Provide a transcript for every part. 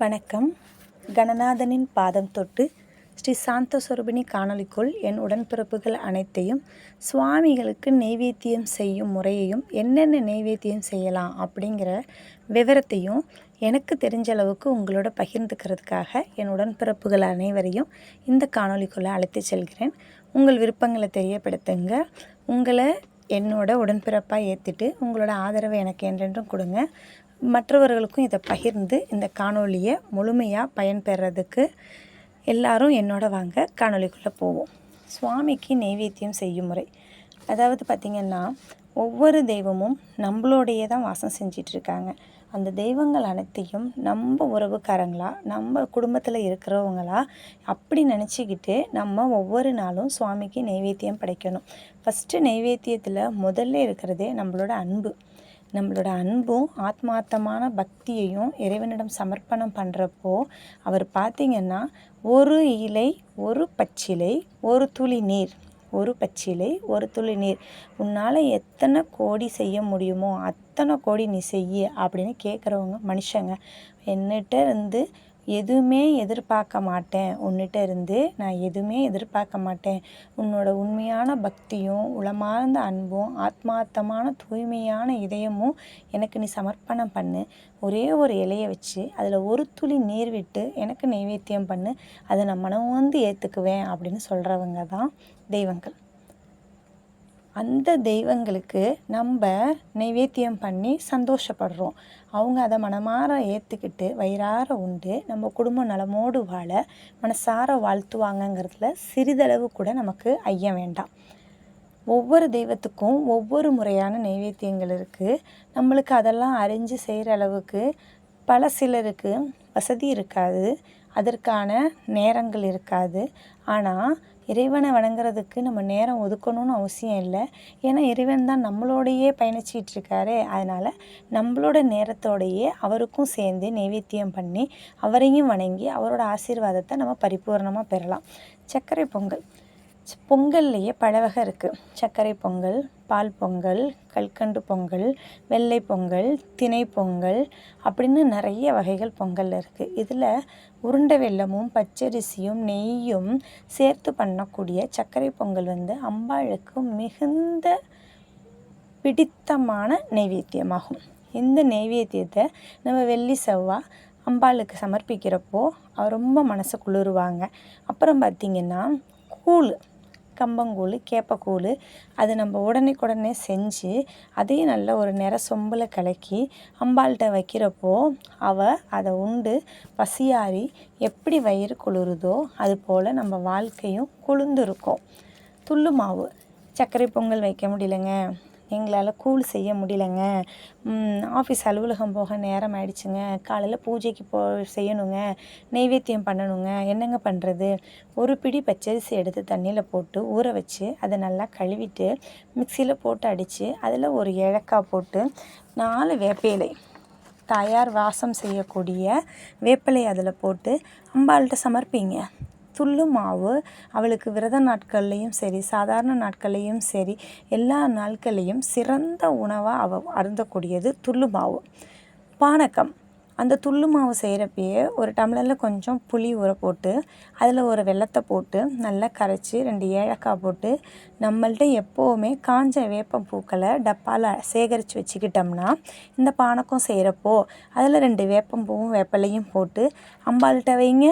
வணக்கம். கணநாதனின் பாதம் தொட்டு ஸ்ரீ சாந்த சுரபிணி காணொளிக்குள் என் உடன்பிறப்புகள் அனைத்தையும் சுவாமிகளுக்கு நெய்வேத்தியம் செய்யும் முறையையும் என்னென்ன நெய்வேத்தியம் செய்யலாம் அப்படிங்கிற விவரத்தையும் எனக்கு தெரிஞ்ச அளவுக்கு உங்களோட பகிர்ந்துக்கிறதுக்காக என் உடன்பிறப்புகள் அனைவரையும் இந்த காணொளிக்குள்ளே அழைத்து செல்கிறேன். உங்கள் விருப்பங்களை தெரியப்படுத்துங்க. உங்களை என்னோட உடன்பிறப்பாக ஏற்றிட்டு உங்களோட ஆதரவை எனக்கு என்றென்றும் கொடுங்க. மற்றவர்களுக்கும் இதை பகிர்ந்து இந்த காணொலியை முழுமையாக பயன்பெறதுக்கு எல்லாரும் என்னோட வாங்க காணொளிக்குள்ளே போவோம். சுவாமிக்கு நெய்வேத்தியம் செய்யும் முறை. அதாவது பார்த்திங்கன்னா ஒவ்வொரு தெய்வமும் நம்மளோடையே தான் வாசம் செஞ்சிட்ருக்காங்க அந்த தெய்வங்கள் அனைத்தையும் நம்ம உறவுக்காரங்களா நம்ம குடும்பத்தில் இருக்கிறவங்களா அப்படி நினச்சிக்கிட்டு நம்ம ஒவ்வொரு நாளும் சுவாமிக்கு நெய்வேத்தியம் படைக்கணும். ஃபஸ்ட்டு நெய்வேத்தியத்தில் முதல்ல இருக்கிறதே நம்மளோட அன்பு. நம்மளோட அன்பும் ஆத்மார்த்தமான பக்தியையும் இறைவனிடம் சமர்ப்பணம் பண்ணுறப்போ அவர் பார்த்திங்கன்னா ஒரு இலை ஒரு பச்சிலை ஒரு துளி நீர் ஒரு பச்சிலை ஒரு துளி நீர். உன்னால் எத்தனை கோடி செய்ய முடியுமோ அத்தனை கோடி நீ செய்ய அப்படின்னு கேட்குறவங்க மனுஷங்க. என்னகிட்ட இருந்து எதுவுமே எதிர்பார்க்க மாட்டேன். உன்னிட்ட இருந்து நான் எதுவுமே எதிர்பார்க்க மாட்டேன். உன்னோட உண்மையான பக்தியும் உளமார்ந்த அன்பும் ஆத்மார்த்தமான தூய்மையான இதயமும் எனக்கு நீ சமர்ப்பணம் பண்ணு. ஒரே ஒரு இலையை வச்சு அதில் ஒரு துளி நீர் விட்டு எனக்கு நைவேத்தியம் பண்ணு. அதை நான் மனம் வந்து ஏற்றுக்குவேன் அப்படின்னு சொல்கிறவங்க தான் தெய்வங்கள். அந்த தெய்வங்களுக்கு நம்ம நைவேத்தியம் பண்ணி சந்தோஷப்படுறோம். அவங்க அதை மனமாற ஏற்றுக்கிட்டு வயிறார உண்டு நம்ம குடும்ப நலமோடு வாழ மனசார வாழ்த்துவாங்கங்கிறதுல சிறிதளவு கூட நமக்கு ஐயம் வேண்டாம். ஒவ்வொரு தெய்வத்துக்கும் ஒவ்வொரு முறையான நைவேத்தியங்கள் இருக்குது நம்மளுக்கு அதெல்லாம் அறிஞ்சு செய்கிற அளவுக்கு பல சிலருக்கு வசதி இருக்காது. அதற்கான நேரங்கள் இருக்காது. ஆனால் இறைவனை வணங்குறதுக்கு நம்ம நேரம் ஒதுக்கணும்னு அவசியம் இல்லை. ஏன்னா இறைவன் தான் நம்மளோடையே பயணிச்சிட்டு இருக்காரு அதனால் நம்மளோட நேரத்தோடையே அவருக்கும் சேர்ந்து நைவேத்தியம் பண்ணி அவரையும் வணங்கி அவரோட ஆசீர்வாதத்தை நம்ம பரிபூர்ணமாக பெறலாம். சர்க்கரை பொங்கல். பொங்கல்லையே பல வகை இருக்குது சர்க்கரை பொங்கல் பால் பொங்கல் கல்கண்டு பொங்கல் வெள்ளை பொங்கல் திணை பொங்கல் அப்படின்னு நிறைய வகைகள் பொங்கல் இருக்குது இதில் உருண்டை வெல்லமும் பச்சரிசியும் நெய்யும் சேர்த்து பண்ணக்கூடிய சர்க்கரை பொங்கல் வந்து அம்பாளுக்கு மிகுந்த பிடித்தமான நெய்வேத்தியமாகும் இந்த நெய்வேத்தியத்தை நம்ம வெள்ளி செவ்வாய் அம்பாளுக்கு சமர்ப்பிக்கிறப்போ ரொம்ப மனசு குளிருவாங்க. அப்புறம் பார்த்திங்கன்னா கூழ். கம்பங்கூழ் கேப்பக்கூழ் அது நம்ம உடனேக்குடனே செஞ்சு அதையும் நல்ல ஒரு நிற சொம்பில் கலக்கி அம்பாள்கிட்ட வைக்கிறப்போ அவள் அதை உண்டு பசியாறி எப்படி வயிறு குளிருதோ அது போல் நம்ம வாழ்க்கையும் குளிர்ந்துருக்கும். துள்ளு மாவு. சர்க்கரை பொங்கல் வைக்க முடியலங்க. எங்களால் கூழ் செய்ய முடியலங்க. ஆஃபீஸ் அலுவலகம் போக நேரம் ஆயிடுச்சுங்க. காலையில் பூஜைக்கு போ செய்யணுங்க. நெய்வேத்தியம் பண்ணணுங்க. என்னங்க பண்ணுறது ஒரு பிடி பச்சரிசி எடுத்து தண்ணியில் போட்டு ஊற வச்சு அதை நல்லா கழுவிட்டு மிக்சியில் போட்டு அடித்து அதில் ஒரு ஏலக்காய் போட்டு நாலு வேப்ப தாயார் வாசம் செய்யக்கூடிய வேப்பிலை அதில் போட்டு அம்பாள்கிட்ட சமர்ப்பிங்க. துள்ளு மாவு அவளுக்கு விரத நாட்கள்லேயும் சரி சாதாரண நாட்கள்லேயும் சரி எல்லா நாட்கள்லேயும் சிறந்த உணவாக அவள் அருந்தக்கூடியது துள்ளு மாவு. பானக்கம் அந்த துள்ளு மாவு செய்கிறப்பயே ஒரு டம்ளரில் கொஞ்சம் புளி ஊற போட்டு அதில் ஒரு வெள்ளத்தை போட்டு நல்லா கரைச்சி ரெண்டு ஏலக்காய் போட்டு நம்மள்ட்ட எப்போவுமே காஞ்ச வேப்பம் பூக்களை டப்பாவில் சேகரித்து வச்சுக்கிட்டோம்னா இந்த பானக்கம் செய்கிறப்போ அதில் ரெண்டு வேப்பம் பூவும் வேப்பலையும் போட்டு அம்பாள்கிட்ட வைங்க.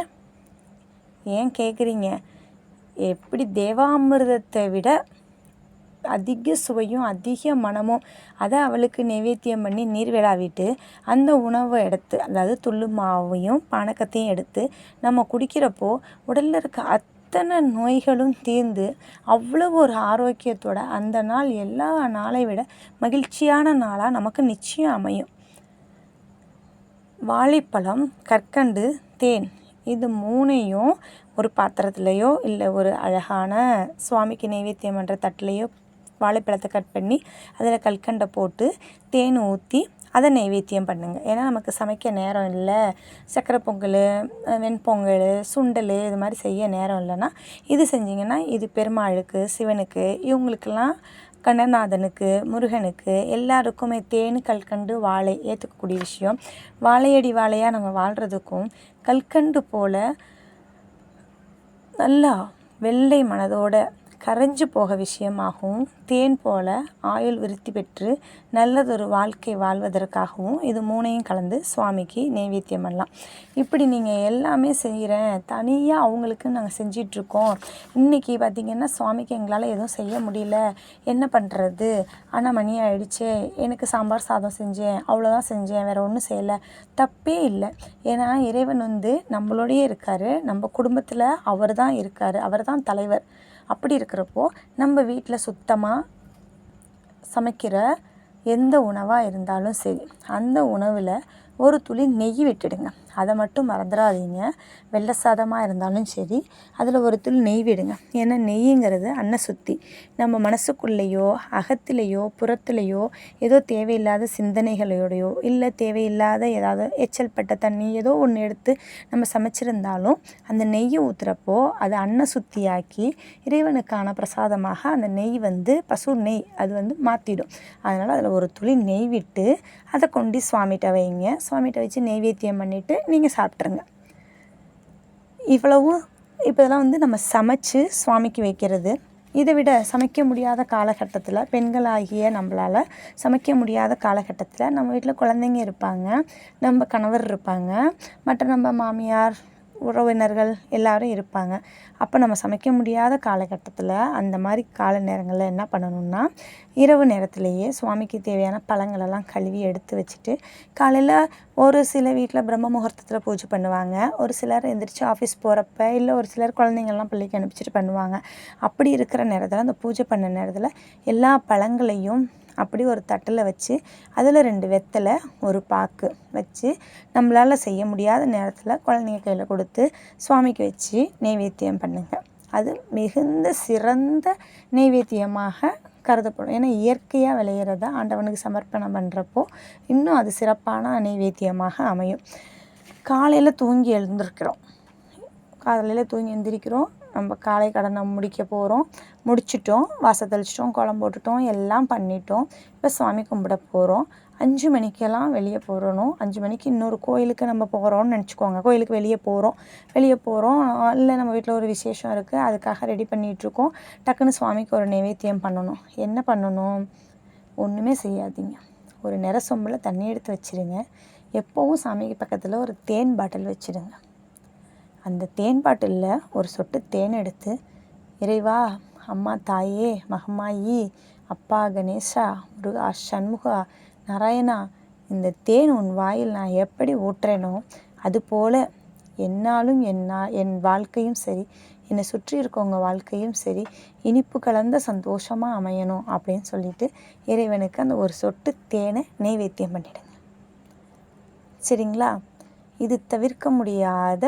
ஏன் கேட்குறீங்க எப்படி தேவாமிர்தத்தை விட அதிக சுவையும் அதிக மனமும் அதை அவளுக்கு நைவேத்தியம் பண்ணி நீர் விழாவிட்டு அந்த உணவை எடுத்து அதாவது துள்ளு மாவையும் பானக்கத்தையும் எடுத்து நம்ம குடிக்கிறப்போ உடலில் இருக்க அத்தனை நோய்களும் தீர்ந்து அவ்வளோ ஒரு ஆரோக்கியத்தோட அந்த நாள் எல்லா நாளை விட மகிழ்ச்சியான நாளாக நமக்கு நிச்சயம் அமையும். வாழைப்பழம் கற்கண்டு தேன் இது மூணையும் ஒரு பாத்திரத்துலையோ இல்லை ஒரு அழகான சுவாமிக்கு நைவேத்தியம் பண்ணுற தட்டிலையோ வாழைப்பழத்தை கட் பண்ணி அதில் கல்கண்டை போட்டு தேன் ஊற்றி அதை நைவேத்தியம் பண்ணுங்கள் ஏன்னா நமக்கு சமைக்க நேரம் இல்லை. சக்கரை பொங்கல் வெண்பொங்கல் சுண்டல் இது மாதிரி செய்ய நேரம் இல்லைன்னா இது செஞ்சிங்கன்னா இது பெருமாளுக்கு சிவனுக்கு இவங்களுக்கெல்லாம் கண்ணநாதனுக்கு முருகனுக்கு எல்லாருக்குமே தேன் கல்கண்டு வாழை ஏற்றுக்கக்கூடிய விஷயம். வாழையடி வாழையாக நம்ம வாழ்கிறதுக்கும் கல்கண்டு போல் நல்லா வெள்ளை மனதோட கரைஞ்சு போக விஷயமாகவும் தேன் போல ஆயுள் விருத்தி பெற்று நல்லதொரு வாழ்க்கை வாழ்வதற்காகவும் இது மூணையும் கலந்து சுவாமிக்கு நைவேத்தியம் பண்ணலாம். இப்படி நீங்கள் எல்லாமே செய்கிறேன் தனியாக அவங்களுக்கு நாங்கள் செஞ்சிட்ருக்கோம். இன்றைக்கி பார்த்திங்கன்னா சுவாமிக்கு எங்களால் எதுவும் செய்ய முடியல. என்ன பண்ணுறது ஆனால் மணி ஆயிடுச்சு. எனக்கு சாம்பார் சாதம் செஞ்சேன். அவ்வளோதான் செஞ்சேன். வேறு ஒன்றும் செய்யலை. தப்பே இல்லை. ஏன்னா இறைவன் வந்து நம்மளோடையே இருக்கார். நம்ம குடும்பத்தில் அவர் தான் இருக்கார். அவர் தான் தலைவர். அப்படி இருக்கிறப்போ நம்ம வீட்டில் சுத்தமாக சமைக்கிற எந்த உணவாக இருந்தாலும் சரி அந்த உணவில் ஒரு துளி நெய் விட்டுடுங்க. அதை மட்டும் மறந்துடாதீங்க வெள்ளை சாதமாக இருந்தாலும் சரி அதில் ஒரு துளி நெய் விடுங்க. ஏன்னா நெய்யுங்கிறது அன்ன சுத்தி. நம்ம மனசுக்குள்ளேயோ அகத்திலேயோ புறத்துலேயோ ஏதோ தேவையில்லாத சிந்தனைகளோடையோ இல்லை தேவையில்லாத ஏதாவது எச்சல் பட்ட தண்ணி ஏதோ ஒன்று எடுத்து நம்ம சமைச்சிருந்தாலும் அந்த நெய்யை ஊற்றுறப்போ அதை அன்ன சுத்தியாக்கி இறைவனுக்கான பிரசாதமாக அந்த நெய் வந்து பசு நெய் அது வந்து மாற்றிடும் அதனால் அதில் ஒரு துளி நெய் விட்டு அதை கொண்டு சுவாமிகிட்ட வைங்க. சுவாமிகிட்ட வச்சு நெய்வேத்தியம் பண்ணிவிட்டு நீங்கள் சாப்பிட்ருங்க இவ்வளவும் இப்போ இதெல்லாம் வந்து நம்ம சமைச்சு சுவாமிக்கு வைக்கிறது. இதை விட சமைக்க முடியாத காலகட்டத்தில் பெண்களாகிய நம்மளால் சமைக்க முடியாத காலகட்டத்தில் நம்ம வீட்டில் குழந்தைங்க இருப்பாங்க நம்ம கணவர் இருப்பாங்க மற்ற நம்ம மாமியார் உறவினர்கள் எல்லாரும் இருப்பாங்க. அப்போ நம்ம சமைக்க முடியாத காலகட்டத்தில் அந்த மாதிரி கால நேரங்களில் என்ன பண்ணணும்னா இரவு நேரத்திலேயே சுவாமிக்கு தேவையான பழங்களெல்லாம் கழுவி எடுத்து வச்சுட்டு காலையில் ஒரு சில வீட்டில் பிரம்ம முகூர்த்தத்தில் பூஜை பண்ணுவாங்க. ஒரு சிலர் எந்திரிச்சு ஆஃபீஸ் போகிறப்ப இல்லை ஒரு சிலர் குழந்தைங்கள்லாம் பிள்ளைக்கு அனுப்பிச்சிட்டு பண்ணுவாங்க. அப்படி இருக்கிற நேரத்தில் அந்த பூஜை பண்ண நேரத்தில் எல்லா பழங்களையும் அப்படி ஒரு தட்டில் வச்சு அதில் ரெண்டு வெத்தலை ஒரு பாக்கு வச்சு நம்மளால் செய்ய முடியாத நேரத்தில் குழந்தைங்க கையில் கொடுத்து சுவாமிக்கு வச்சு நெய்வேத்தியம் பண்ணுங்கள் அது மிகுந்த சிறந்த நெய்வேத்தியமாக கருதப்படும். ஏன்னா இயற்கையாக விளையிறத ஆண்டவனுக்கு சமர்ப்பணம் பண்ணுறப்போ இன்னும் அது சிறப்பான நெய்வேத்தியமாக அமையும். காலையில் தூங்கி எழுந்திருக்கிறோம். காலையில் தூங்கி எழுந்திரிக்கிறோம் நம்ம காலை கடனை முடிக்க போகிறோம் முடிச்சிட்டோம். வாசல் தெளிச்சிட்டோம். கோலம் போட்டுட்டோம். எல்லாம் பண்ணிட்டோம். இப்போ சாமி கும்பிட போகிறோம் அஞ்சு மணிக்கெல்லாம் வெளியே போகிறணும் அஞ்சு மணிக்கு இன்னொரு கோயிலுக்கு நம்ம போகிறோம்னு நினச்சிக்கோங்க. கோயிலுக்கு வெளியே போகிறோம் வெளியே போகிறோம் இல்லை நம்ம வீட்டில் ஒரு விசேஷம் இருக்குது அதுக்காக ரெடி பண்ணிகிட்ருக்கோம் டக்குன்னு சுவாமிக்கு ஒரு நைவேத்தியம் பண்ணணும். என்ன பண்ணணும்? ஒன்றுமே செய்யாதீங்க. ஒரு நிற சொம்பில் தண்ணி எடுத்து வச்சுருங்க. எப்போவும் சாமிக்கு பக்கத்தில் ஒரு தேன் பாட்டில் வச்சுடுங்க அந்த தேன் பாட்டிலில் ஒரு சொட்டு தேன் எடுத்து இறைவா அம்மா தாயே மகமாயி அப்பா கணேஷா முருகா சண்முகா நாராயணா இந்த தேன் உன் வாயில் நான் எப்படி ஊட்டுறேனோ அதுபோல் என்னாலும் என்னா என் வாழ்க்கையும் சரி என்னை சுற்றி இருக்கவங்க வாழ்க்கையும் சரி இனிப்பு கலந்த சந்தோஷமாக அமையணும் அப்படின்னு சொல்லிட்டு இறைவனுக்கு அந்த ஒரு சொட்டு தேனை நைவேத்தியம் பண்ணிடுங்க. சரிங்களா? இது தவிர்க்க முடியாத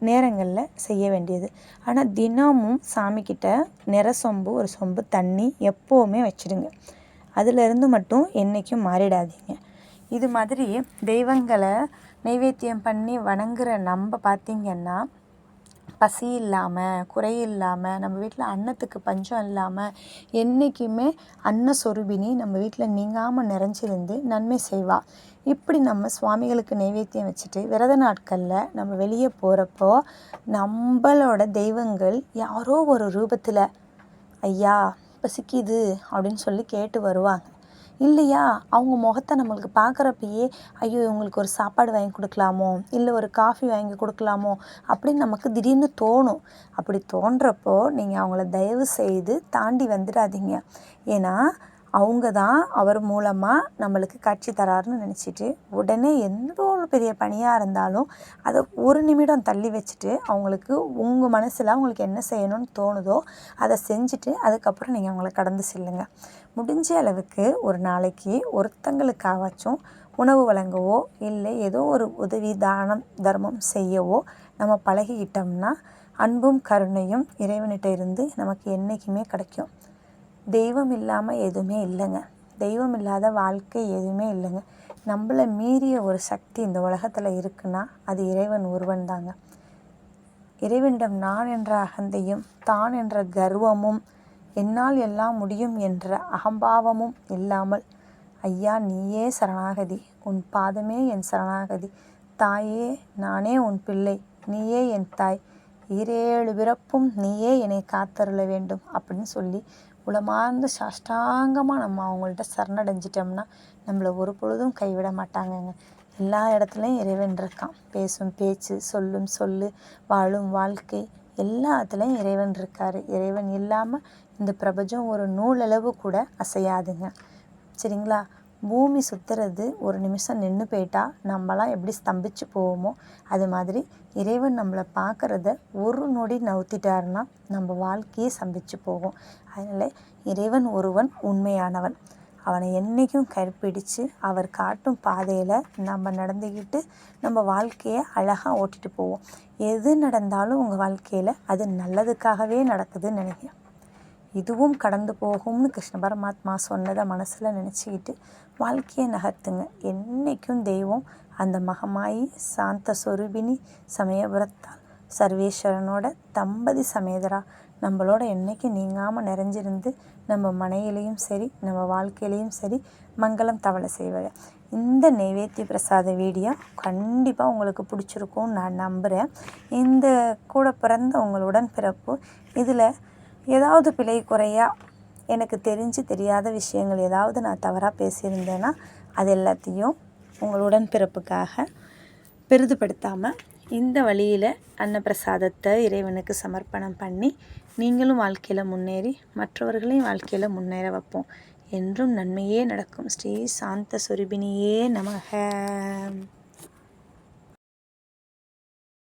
நேரங்களில் செய்ய வேண்டியது. ஆனால் தினமும் சாமிக்கிட்ட நிற சொம்பு ஒரு சொம்பு தண்ணி எப்போவுமே வச்சுடுங்க. அதிலிருந்து மட்டும் என்றைக்கும் மாறிடாதீங்க. இது மாதிரி தெய்வங்களை நைவேத்தியம் பண்ணி வணங்குற நம்ம பார்த்திங்கன்னா பசி இல்லாமல் குறை இல்லாமல் நம்ம வீட்டில் அன்னத்துக்கு பஞ்சம் இல்லாமல் என்றைக்குமே அன்ன சொருபினி நம்ம வீட்டில் நீங்காமல் நிறைஞ்சிருந்து நன்மை செய்வாள் இப்படி நம்ம சுவாமிகளுக்கு நைவேத்தியம் வச்சுட்டு விரத நாட்களில் நம்ம வெளியே போகிறப்போ நம்மளோட தெய்வங்கள் யாரோ ஒரு ரூபத்தில் ஐயா பசிக்குது அப்படின்னு சொல்லி கேட்டு வருவாங்க. இல்லையா? அவங்க முகத்தை நம்மளுக்கு பார்க்குறப்பயே ஐயோ இவங்களுக்கு ஒரு சாப்பாடு வாங்கி கொடுக்கலாமோ? இல்லை ஒரு காஃபி வாங்கி கொடுக்கலாமோ? அப்படின்னு நமக்கு திடீர்னு தோணும். அப்படி தோன்றப்போ நீங்கள் அவங்கள தயவு செய்து தாண்டி வந்துடாதீங்க. ஏன்னா அவங்க தான் அவர் மூலமாக நம்மளுக்கு காட்சி தராருன்னு நினச்சிட்டு உடனே எந்த ஒரு பெரிய பணியாக இருந்தாலும் அதை ஒரு நிமிடம் தள்ளி வச்சுட்டு அவங்களுக்கு உங்கள் மனசில் அவங்களுக்கு என்ன செய்யணும்னு தோணுதோ அதை செஞ்சுட்டு அதுக்கப்புறம் நீங்கள் அவங்கள கடந்து செல்லுங்கள் முடிஞ்ச அளவுக்கு ஒரு நாளைக்கு ஒருத்தங்களுக்காகச்சும் உணவு வழங்கவோ இல்லை ஏதோ ஒரு உதவி தானம் தர்மம் செய்யவோ நம்ம பழகிக்கிட்டோம்னா அன்பும் கருணையும் இறைவனிட்ட இருந்து நமக்கு என்றைக்குமே கிடைக்கும். தெய்வம் இல்லாமல் எதுவுமே இல்லைங்க. தெய்வம் இல்லாத வாழ்க்கை எதுவுமே இல்லைங்க. நம்மளை மீறிய ஒரு சக்தி இந்த உலகத்தில் இருக்குன்னா அது இறைவன் ஒருவன் தாங்க. இறைவனிடம் நான் என்ற அகந்தையும் தான் என்ற கர்வமும் என்னால் எல்லாம் முடியும் என்ற அகம்பாவமும் இல்லாமல் ஐயா நீயே சரணாகதி. உன் பாதமே என் சரணாகதி. தாயே நானே உன் பிள்ளை. நீயே என் தாய். ஈரேழு பிறப்பும் நீயே என்னை காத்தருள வேண்டும் அப்படின்னு சொல்லி உளமார்ந்த சாஷ்டாங்கமாக நம்ம அவங்கள்ட்ட சரணடைஞ்சிட்டோம்னா நம்மளை ஒரு பொழுதும் கைவிட மாட்டாங்கங்க. எல்லா இடத்துலையும் இறைவன் இருக்கான். பேசும் பேச்சு சொல்லும் சொல்லு வாழும் வாழ்க்கை எல்லாத்துலேயும் இறைவன் இருக்கார். இறைவன் இல்லாமல் இந்த பிரபஞ்சம் ஒரு நூலளவு கூட அசையாதுங்க. சரிங்களா? பூமி சுற்றுறது ஒரு நிமிஷம் நின்று போயிட்டா நம்மலாம் எப்படி ஸ்தம்பிச்சு போவோமோ அது மாதிரி இறைவன் நம்மளை பார்க்குறத ஒரு நொடி நவுத்திட்டாருன்னா நம்ம வாழ்க்கையே ஸ்தம்பிச்சு போகும். அதனால் இறைவன் ஒருவன் உண்மையானவன். அவனை என்றைக்கும் கற்பிடித்து அவர் காட்டும் பாதையில் நம்ம நடந்துக்கிட்டு நம்ம வாழ்க்கையை அழகாக ஓட்டிகிட்டு போவோம். எது நடந்தாலும் உங்கள் வாழ்க்கையில் அது நல்லதுக்காகவே நடக்குதுன்னு நினைக்கிறேன். இதுவும் கடந்து போகும்னு கிருஷ்ண பரமாத்மா சொன்னதை மனசில் நினச்சிக்கிட்டு வாழ்க்கையை நகர்த்துங்க. என்றைக்கும் தெய்வம் அந்த மகமாயி சாந்த சொரூபினி சமயபுரத்தால் சர்வேஸ்வரனோட தம்பதி சமேதரா. நம்மளோட என்றைக்கு நீங்காமல் நிறைஞ்சிருந்து நம்ம மனையிலையும் சரி நம்ம வாழ்க்கையிலையும் சரி மங்களம் தவளை செய்வாங்க இந்த நைவேத்திய பிரசாத வீடியோ கண்டிப்பாக உங்களுக்கு பிடிச்சிருக்கும்னு நான் நம்புகிறேன் இந்த கூட பிறந்த உங்களுடன் பிறப்பு. இதில் ஏதாவது பிழை குறையாக எனக்கு தெரிஞ்சு தெரியாத விஷயங்கள் ஏதாவது நான் தவறாக பேசியிருந்தேன்னா அது எல்லாத்தையும் உங்கள் உடன்பிறப்புக்காக பெரிதுபடுத்தாமல் இந்த வழியில் அன்னப்பிரசாதத்தை இறைவனுக்கு சமர்ப்பணம் பண்ணி நீங்களும் வாழ்க்கையில் முன்னேறி மற்றவர்களையும் வாழ்க்கையில் முன்னேற வைப்போம். என்றும் நன்மையே நடக்கும். ஸ்ரீ சாந்த சொருபினியே நமக.